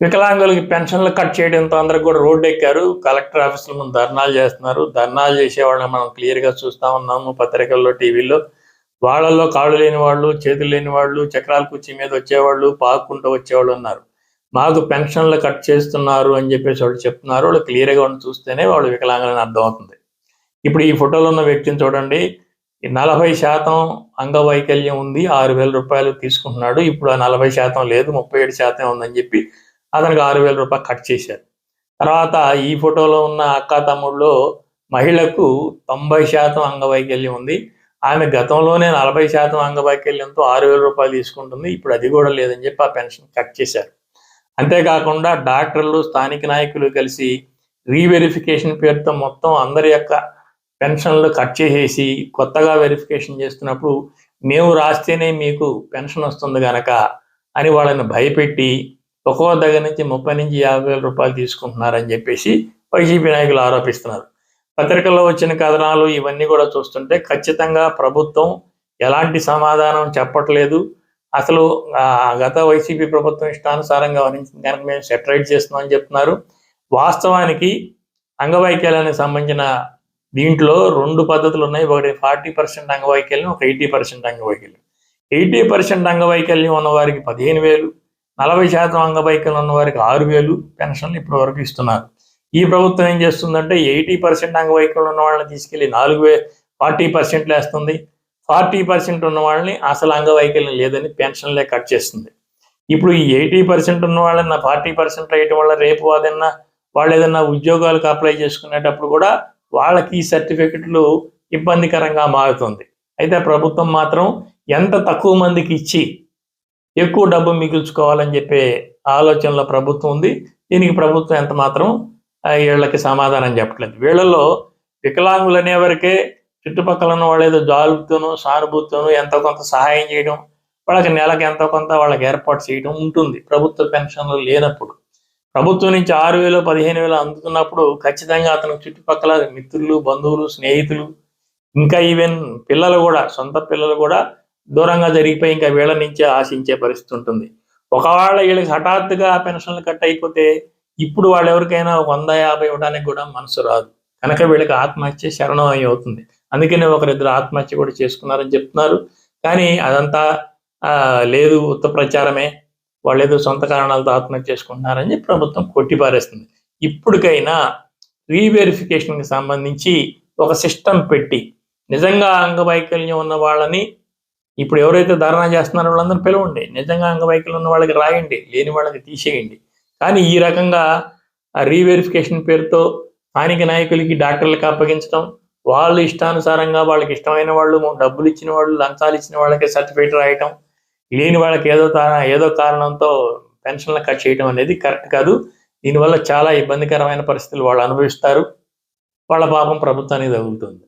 వికలాంగులకి పెన్షన్లు కట్ చేయడంతో అందరూ కూడా రోడ్డు ఎక్కారు. కలెక్టర్ ఆఫీసుల ముందు ధర్నాలు చేస్తున్నారు. ధర్నాలు చేసేవాళ్ళని మనం క్లియర్గా చూస్తా ఉన్నాము పత్రికల్లో టీవీలో వాళ్ళల్లో కాళ్ళు లేని వాళ్ళు చేతులు లేని వాళ్ళు చక్రాల కుర్చీ మీద వచ్చేవాళ్ళు పాక్కుంటూ వచ్చేవాళ్ళు ఉన్నారు. మాకు పెన్షన్లు కట్ చేస్తున్నారు అని చెప్పేసి వాళ్ళు చెప్తున్నారు. వాళ్ళు క్లియర్గా ఉండి చూస్తేనే వాళ్ళు వికలాంగులని అర్థమవుతుంది. ఇప్పుడు ఈ ఫోటోలో ఉన్న వ్యక్తిని చూడండి. నలభై శాతం అంగవైకల్యం ఉంది. ఆరు వేల రూపాయలు తీసుకుంటున్నాడు. ఇప్పుడు ఆ నలభై శాతం లేదు. ముప్పై ఏడు శాతం ఉందని చెప్పి అతనికి ఆరు వేల రూపాయలు కట్ చేశారు. తర్వాత ఈ ఫోటోలో ఉన్న అక్క తమ్ముళ్ళు మహిళకు తొంభై శాతం అంగవైకల్యం ఉంది. ఆమె గతంలోనే నలభై శాతం అంగవైకల్యంతో ఆరు వేల రూపాయలు తీసుకుంటుంది. ఇప్పుడు అది కూడా లేదని చెప్పి ఆ పెన్షన్ కట్ చేశారు. అంతేకాకుండా డాక్టర్లు స్థానిక నాయకులు కలిసి రీవెరిఫికేషన్ పేరుతో మొత్తం అందరి యొక్క పెన్షన్లు కట్ చేసేసి కొత్తగా వెరిఫికేషన్ చేస్తున్నప్పుడు మేము రాస్తేనే మీకు పెన్షన్ వస్తుంది గనక అని వాళ్ళని భయపెట్టి ఒక్కో దగ్గర నుంచి ముప్పై నుంచి యాభై వేల రూపాయలు తీసుకుంటున్నారని చెప్పేసి వైసీపీ నాయకులు ఆరోపిస్తున్నారు. పత్రికల్లో వచ్చిన కథనాలు ఇవన్నీ కూడా చూస్తుంటే ఖచ్చితంగా ప్రభుత్వం ఎలాంటి సమాధానం చెప్పట్లేదు. అసలు గత వైసీపీ ప్రభుత్వం ఇష్టానుసారంగా వహించింది కనుక మేము సెటరైట్ చేస్తున్నామని చెప్తున్నారు. వాస్తవానికి అంగవైకల్యానికి సంబంధించిన దీంట్లో రెండు పద్ధతులు ఉన్నాయి. ఒకటి ఫార్టీ పర్సెంట్ అంగవైకల్యం ఒక ఎయిటీ పర్సెంట్ అంగవైకల్యం. ఎయిటీ పర్సెంట్ అంగవైకల్యం ఉన్న వారికి పదిహేను వేలు నలభై శాతం అంగవైకల్యం ఉన్న వారికి ఆరు వేలు పెన్షన్లు ఇప్పటి వరకు ఇస్తున్నారు. ఈ ప్రభుత్వం ఏం చేస్తుందంటే ఎయిటీ పర్సెంట్ అంగవైకల్యం ఉన్న వాళ్ళని తీసుకెళ్ళి నాలుగు వే ఫార్టీ పర్సెంట్ వేస్తుంది ఫార్టీ పర్సెంట్ ఉన్న వాళ్ళని అసలు అంగవైకల్యం లేదని పెన్షన్లే కట్ చేస్తుంది. ఇప్పుడు ఈ ఎయిటీ పర్సెంట్ ఉన్న వాళ్ళని ఫార్టీ పర్సెంట్ వేయటం వల్ల రేపు అదన్నా వాళ్ళు ఏదన్నా ఉద్యోగాలకు అప్లై చేసుకునేటప్పుడు కూడా వాళ్ళకి ఈ సర్టిఫికెట్లు ఇబ్బందికరంగా మారుతుంది. అయితే ప్రభుత్వం మాత్రం ఎంత తక్కువ మందికి ఇచ్చి ఎక్కువ డబ్బు మిగుల్చుకోవాలని చెప్పే ఆలోచనలో ప్రభుత్వం ఉంది. దీనికి ప్రభుత్వం ఎంత మాత్రం ఆ, వీళ్ళకి సమాధానం చెప్పట్లేదు. వీళ్ళలో వికలాంగులు అనేవరకే చుట్టుపక్కల ఉన్న వాళ్ళు ఏదో జాలుతోనూ సానుభూతితోనూ ఎంతో కొంత సహాయం చేయడం వాళ్ళకి నెలకు ఎంతో కొంత వాళ్ళకి ఏర్పాటు చేయడం ఉంటుంది. ప్రభుత్వ పెన్షన్లు లేనప్పుడు. ప్రభుత్వం నుంచి ఆరు వేలు పదిహేను వేలు అందుతున్నప్పుడు ఖచ్చితంగా అతను చుట్టుపక్కల మిత్రులు బంధువులు స్నేహితులు ఇంకా ఈవెన్ పిల్లలు కూడా సొంత పిల్లలు కూడా దూరంగా జరిగిపోయి ఇంకా వీళ్ళ నుంచే ఆశించే పరిస్థితి ఉంటుంది. ఒకవేళ వీళ్ళకి హఠాత్తుగా పెన్షన్లు కట్ అయిపోతే ఇప్పుడు వాళ్ళు ఎవరికైనా ఒక వంద యాభై ఇవ్వడానికి కూడా మనసు రాదు. కనుక వీళ్ళకి ఆత్మహత్య శరణం అయి అవుతుంది. అందుకనే ఒకరిద్దరు ఆత్మహత్య కూడా చేసుకున్నారని చెప్తున్నారు. కానీ అదంతా లేదు ఉత్త ప్రచారమే. వాళ్ళు ఏదో సొంత కారణాలతో ఆత్మహత్య చేసుకుంటున్నారని చెప్పి ప్రభుత్వం కొట్టిపారేస్తుంది. ఇప్పటికైనా రీవెరిఫికేషన్కి సంబంధించి ఒక సిస్టమ్ పెట్టి నిజంగా అంగవైకల్యం ఉన్న వాళ్ళని ఇప్పుడు ఎవరైతే ధర్నా చేస్తున్నారో వాళ్ళందరూ పిలవండి. నిజంగా అంగవైకల్యం ఉన్న వాళ్ళకి రాయండి. లేని వాళ్ళకి తీసేయండి. కానీ ఈ రకంగా రీవెరిఫికేషన్ పేరుతో స్థానిక నాయకులకి డాక్టర్లకు అప్పగించడం వాళ్ళు ఇష్టానుసారంగా వాళ్ళకి ఇష్టమైన వాళ్ళు డబ్బులు ఇచ్చిన వాళ్ళు లంచాలు ఇచ్చిన వాళ్ళకి సర్టిఫికేట్ రాయటం లేని వాళ్ళకి ఏదో ఏదో కారణంతో పెన్షన్లు కట్ చేయడం అనేది కరెక్ట్ కాదు. దీనివల్ల చాలా ఇబ్బందికరమైన పరిస్థితులు వాళ్ళు అనుభవిస్తారు. వాళ్ళ పాపం ప్రభుత్వానికి తగులుతుంది.